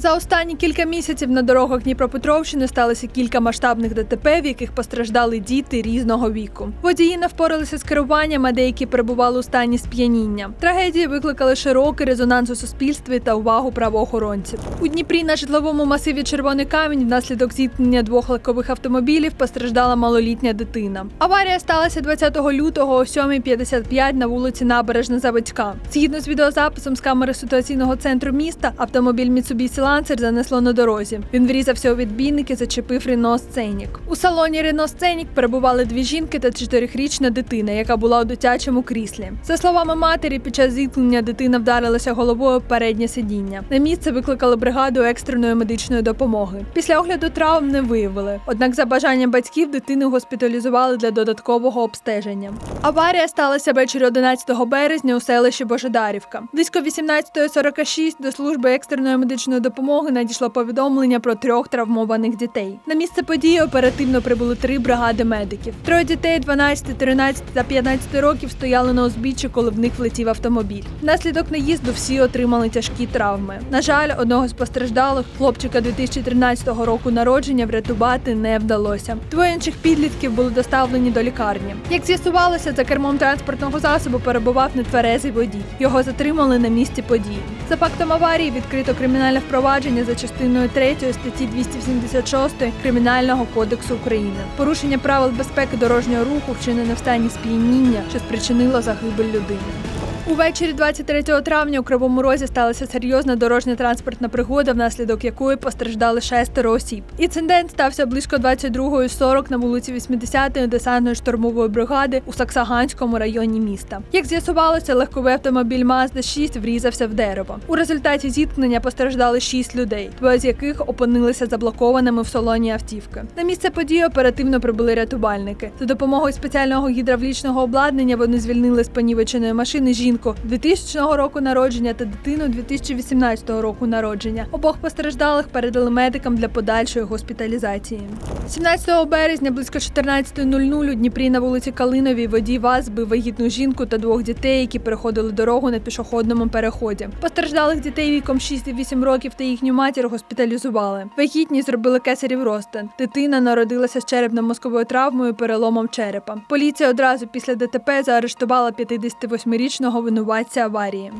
За останні кілька місяців на дорогах Дніпропетровщини сталося кілька масштабних ДТП, в яких постраждали діти різного віку. Водії не впоралися з керуванням, а деякі перебували у стані сп'яніння. Трагедії викликали широкий резонанс у суспільстві та увагу правоохоронців. У Дніпрі на житловому масиві Червоний камінь внаслідок зіткнення двох легкових автомобілів постраждала малолітня дитина. Аварія сталася 20 лютого о 7.55 на вулиці Набережна Заводська. Згідно з відеозаписом з камери ситуаційного центру міста, автомобіль Mitsubishi Lancer занесло на дорозі. Він врізався у відбійник і зачепив Рено Сценік. У салоні Рено Сценік перебували дві жінки та чотирихрічна дитина, яка була у дитячому кріслі. За словами матері, під час зіткнення дитина вдарилася головою об переднє сидіння. На місце викликали бригаду екстреної медичної допомоги. Після огляду травм не виявили. Однак, за бажанням батьків дитину госпіталізували для додаткового обстеження. Аварія сталася ввечері 11 березня у селищі Божедарівка. Близько 18.46 до служби екстреної медичної допомоги надійшло повідомлення про трьох травмованих дітей. На місце події оперативно прибули три бригади медиків. Троє дітей 12, 13 та 15 років стояли на узбіччі, коли в них влетів автомобіль. Внаслідок наїзду всі отримали тяжкі травми. На жаль, одного з постраждалих хлопчика 2013 року народження врятувати не вдалося. Двоє інших підлітків були доставлені до лікарні. Як з'ясувалося, за кермом транспортного засобу перебував нетверезий водій. Його затримали на місці події. За фактом аварії відкрито кримінальне впровадження за частиною 3 статті 276 Кримінального кодексу України. Порушення правил безпеки дорожнього руху вчинене в стані сп'яніння, що спричинило загибель людини. Увечері 23 травня у Кривому Розі сталася серйозна дорожня транспортна пригода, внаслідок якої постраждали шестеро осіб. Інцидент стався близько 22.40 на вулиці 80-ї десантної штурмової бригади у Саксаганському районі міста. Як з'ясувалося, легковий автомобіль Mazda 6 врізався в дерево. У результаті зіткнення постраждали шість людей, двоє з яких опинилися заблокованими в салоні автівки. На місце події оперативно прибули рятувальники. За допомогою спеціального гідравлічного обладнання вони звільнили з понівеченої машини жінку 2000 року народження та дитину 2018 року народження. Обох постраждалих передали медикам для подальшої госпіталізації. 17 березня близько 14.00 у Дніпрі на вулиці Калиновій водій ВАЗ збив вагітну жінку та двох дітей, які переходили дорогу на пішохідному переході. Постраждалих дітей віком 6 і 8 років та їхню матір госпіталізували. Вагітні зробили кесарів розтин. Дитина народилася з черепно-мозковою травмою і переломом черепа. Поліція одразу після ДТП заарештувала 58-річного винуватця аварії.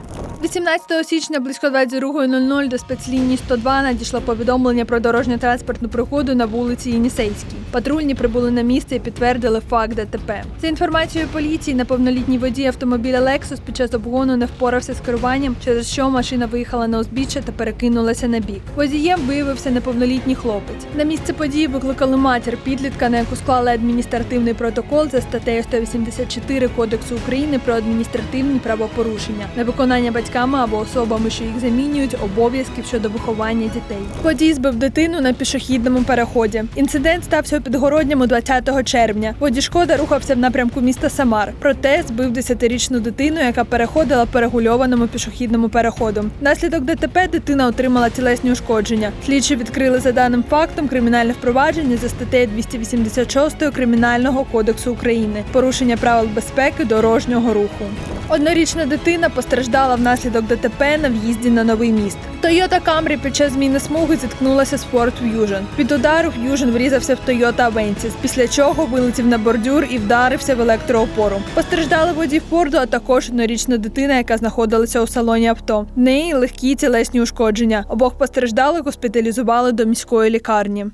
18 січня близько 22.00 до спецлінії 102 надійшло повідомлення про дорожньо-транспортну пригоду на вулиці Єнісейській. Патрульні прибули на місце і підтвердили факт ДТП. За інформацією поліції, неповнолітній водій автомобіля Lexus під час обгону не впорався з керуванням, через що машина виїхала на узбіччя та перекинулася на бік. Водієм виявився неповнолітній хлопець. На місце події викликали матір підлітка, на яку склали адміністративний протокол за статтею 184 Кодексу України про адміністративні правопорушення, невиконання батьками або особами, що їх замінюють, обов'язків щодо виховання дітей. Водій збив дитину на пішохідному переході. Інцидент стався у підгородньому 20 червня. Водій шкода рухався в напрямку міста Самар. Проте збив 10-річну дитину, яка переходила по регульованому пішохідному переходу. Внаслідок ДТП дитина отримала тілесні ушкодження. Слідчі відкрили за даним фактом кримінальне впровадження за статтею 286 Кримінального кодексу України порушення правил безпеки дорожнього руху. Однорічна дитина постраждала внаслідок ДТП на в'їзді на новий міст. Toyota Camry під час зміни смуги зіткнулася з Ford Fusion. Від удару Fusion врізався в Toyota Avensis, після чого вилетів на бордюр і вдарився в електроопору. Постраждали водій Форду, а також однорічна дитина, яка знаходилася у салоні авто. В неї легкі тілесні ушкодження. Обох постраждалих госпіталізували до міської лікарні.